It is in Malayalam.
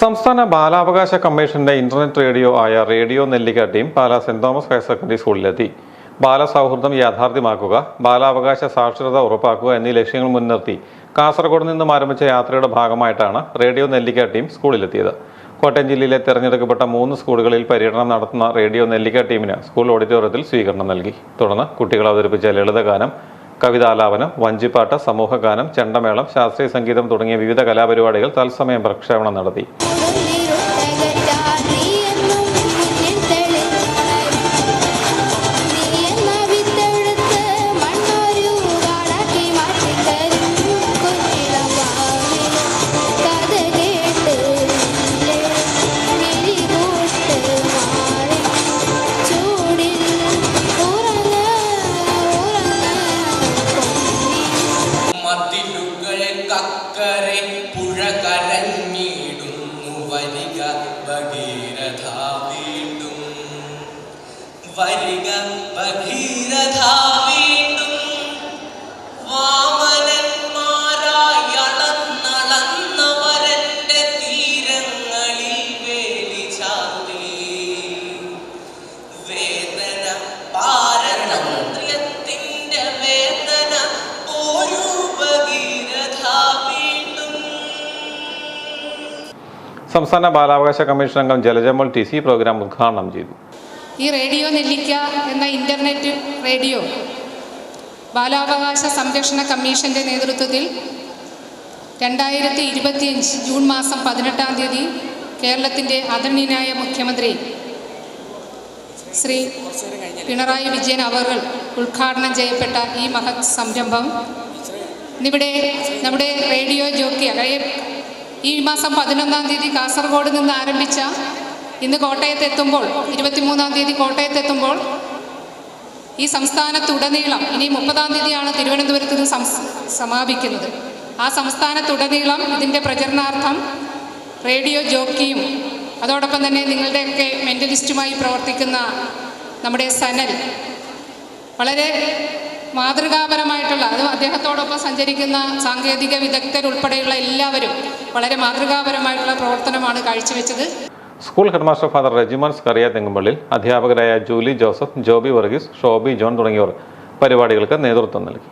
സംസ്ഥാന ബാലാവകാശ കമ്മീഷന്റെ ഇന്റർനെറ്റ് റേഡിയോ ആയ radio Nellikka team Pala saint Thomas higher secondary സ്കൂളിലെത്തി. ബാലസൗഹൃദം യാഥാർത്ഥ്യമാക്കുക ബാലാവകാശ സാക്ഷരത ഉറപ്പാക്കുക എന്നീ ലക്ഷ്യങ്ങൾ മുൻനിർത്തി കാസർഗോഡ് നിന്നും ആരംഭിച്ച യാത്രയുടെ ഭാഗമായിട്ടാണ് റേഡിയോ നെല്ലിക്ക ടീം സ്കൂളിലെത്തിയത്. കോട്ടയം ജില്ലയിലെ തെരഞ്ഞെടുക്കപ്പെട്ട മൂന്ന് സ്കൂളുകളിൽ പര്യടനം നടത്തുന്ന റേഡിയോ നെല്ലിക്ക ടീമിന് സ്കൂൾ ഓഡിറ്റോറിയത്തിൽ സ്വീകരണം നൽകി. തുടർന്ന് കുട്ടികൾ അവതരിപ്പിച്ച ലളിതഗാനം കവിതാലാപനം വഞ്ചിപ്പാട്ട് സമൂഹഗാനം ചെണ്ടമേളം ശാസ്ത്രീയ സംഗീതം തുടങ്ങിയ വിവിധ കലാപരിപാടികൾ തത്സമയം പ്രക്ഷേപണം നടത്തി. മതിലുകൾക്കക്കരെ പുഴ കരഞ്ഞിടുന്നു വരിക ഭഗീരഥ വീണ്ടും. വരിക ഭഗീരഥ സംസ്ഥാന ബാലാവകാശ കമ്മീഷൻ അംഗം ജലജമോൾ ടി സി പ്രോഗ്രാം ഉദ്ഘാടനം ചെയ്തു. ഈ റേഡിയോ നെല്ലിക്ക എന്ന ഇന്റർനെറ്റ് റേഡിയോ ബാലാവകാശ സംരക്ഷണ കമ്മീഷന്റെ നേതൃത്വത്തിൽ രണ്ടായിരത്തി ഇരുപത്തിയഞ്ച് ജൂൺ മാസം പതിനെട്ടാം തീയതി കേരളത്തിന്റെ അതണ്യനായ മുഖ്യമന്ത്രി ശ്രീ പിണറായി വിജയൻ അവർ ഉദ്ഘാടനം ചെയ്യപ്പെട്ട ഈ മഹത് സംരംഭം. ഇന്നിവിടെ നമ്മുടെ റേഡിയോ ജോക്കി ഈ മാസം പതിനൊന്നാം തീയതി കാസർഗോഡ് നിന്ന് ആരംഭിച്ച ഇന്ന് കോട്ടയത്ത് എത്തുമ്പോൾ ഇരുപത്തിമൂന്നാം തീയതി കോട്ടയത്ത് എത്തുമ്പോൾ ഈ സംസ്ഥാനത്തുടനീളം ഇനി മുപ്പതാം തീയതിയാണ് തിരുവനന്തപുരത്ത് നിന്ന് സമാപിക്കുന്നത്. ആ സംസ്ഥാനത്തുടനീളം ഇതിന്റെ പ്രചരണാർത്ഥം റേഡിയോ ജോക്കിയും അതോടൊപ്പം തന്നെ നിങ്ങളുടെയൊക്കെ മെന്റലിസ്റ്റുമായി പ്രവർത്തിക്കുന്ന നമ്മുടെ സനൽ വളരെ മാതൃകാപരമായിട്ടുള്ള അത് അദ്ദേഹത്തോടൊപ്പം സഞ്ചരിക്കുന്ന സാങ്കേതിക വിദഗ്ധരുൾപ്പെടെയുള്ള എല്ലാവരും വളരെ മാതൃകാപരമായിട്ടുള്ള പ്രവർത്തനമാണ് കാഴ്ചവെച്ചത്. School headmaster father Rejiman Scaria Thengumpallil അധ്യാപകരായ Julie Joseph Joby Varghese Shoby John തുടങ്ങിയവർ പരിപാടികൾക്ക് നേതൃത്വം നൽകി.